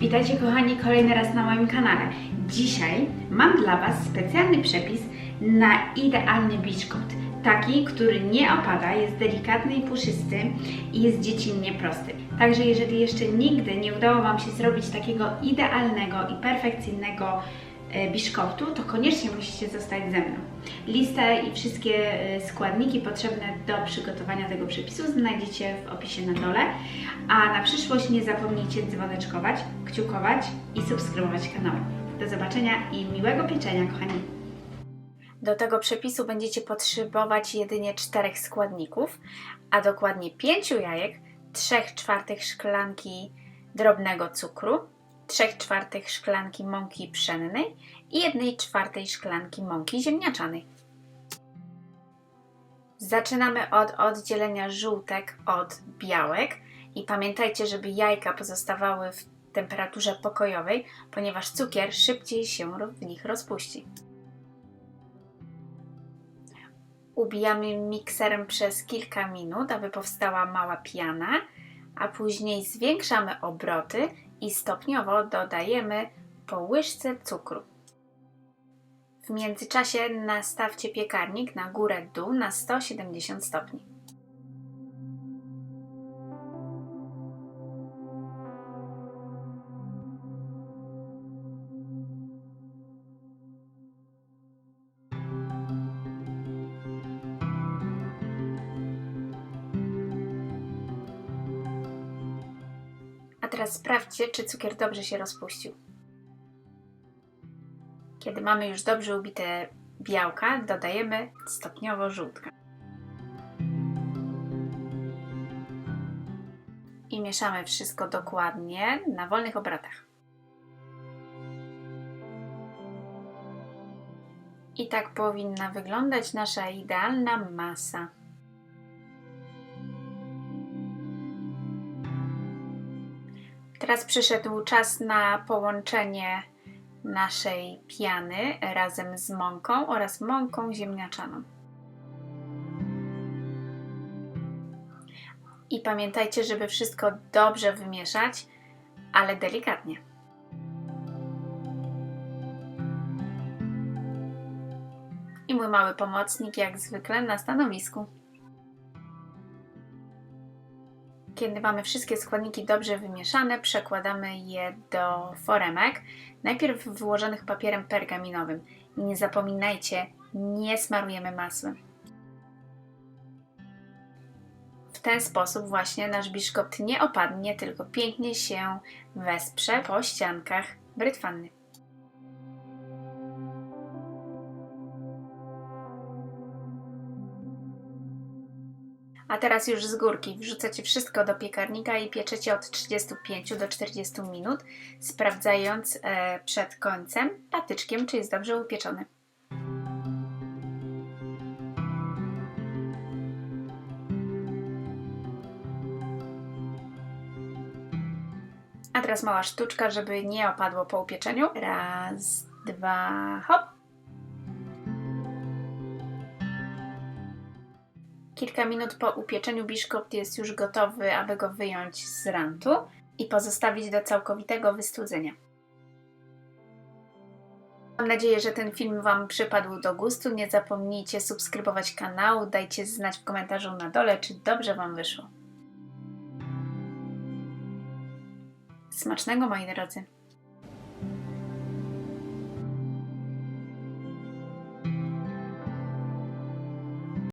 Witajcie kochani kolejny raz na moim kanale. Dzisiaj mam dla Was specjalny przepis na idealny biszkopt. Taki, który nie opada, jest delikatny i puszysty i jest dziecinnie prosty. Także jeżeli jeszcze nigdy nie udało Wam się zrobić takiego idealnego i perfekcyjnego biszkoptu, to koniecznie musicie zostać ze mną. Listę i wszystkie e, składniki potrzebne do przygotowania tego przepisu znajdziecie w opisie na dole. A na przyszłość nie zapomnijcie dzwoneczkować, kciukować i subskrybować kanał. Do zobaczenia i miłego pieczenia, kochani! Do tego przepisu będziecie potrzebować jedynie czterech składników, a dokładnie 5 jajek, 3 czwartych szklanki drobnego cukru, 3 czwartych szklanki mąki pszennej i 1 czwartej szklanki mąki ziemniaczanej. Zaczynamy od oddzielenia żółtek od białek i pamiętajcie, żeby jajka pozostawały w temperaturze pokojowej, ponieważ cukier szybciej się w nich rozpuści. Ubijamy mikserem przez kilka minut, aby powstała mała piana, a później zwiększamy obroty i stopniowo dodajemy po łyżce cukru. W międzyczasie nastawcie piekarnik na górę dół na 170 stopni. Teraz sprawdźcie, czy cukier dobrze się rozpuścił. Kiedy mamy już dobrze ubite białka, dodajemy stopniowo żółtka. I mieszamy wszystko dokładnie na wolnych obrotach. I tak powinna wyglądać nasza idealna masa. Teraz przyszedł czas na połączenie naszej piany razem z mąką oraz mąką ziemniaczaną. I pamiętajcie, żeby wszystko dobrze wymieszać, ale delikatnie. I mój mały pomocnik, jak zwykle, na stanowisku. Kiedy mamy wszystkie składniki dobrze wymieszane, przekładamy je do foremek, najpierw wyłożonych papierem pergaminowym. Nie zapominajcie, nie smarujemy masłem. W ten sposób właśnie nasz biszkopt nie opadnie, tylko pięknie się wesprze po ściankach brytwanny. A teraz już z górki wrzucacie wszystko do piekarnika i pieczecie od 35 do 40 minut, sprawdzając e, przed końcem patyczkiem, czy jest dobrze upieczony. A teraz mała sztuczka, żeby nie opadło po upieczeniu. Raz, dwa, hop. Kilka minut po upieczeniu biszkopt jest już gotowy, aby go wyjąć z rantu i pozostawić do całkowitego wystudzenia. Mam nadzieję, że ten film Wam przypadł do gustu. Nie zapomnijcie subskrybować kanału, dajcie znać w komentarzu na dole, czy dobrze Wam wyszło. Smacznego moi drodzy!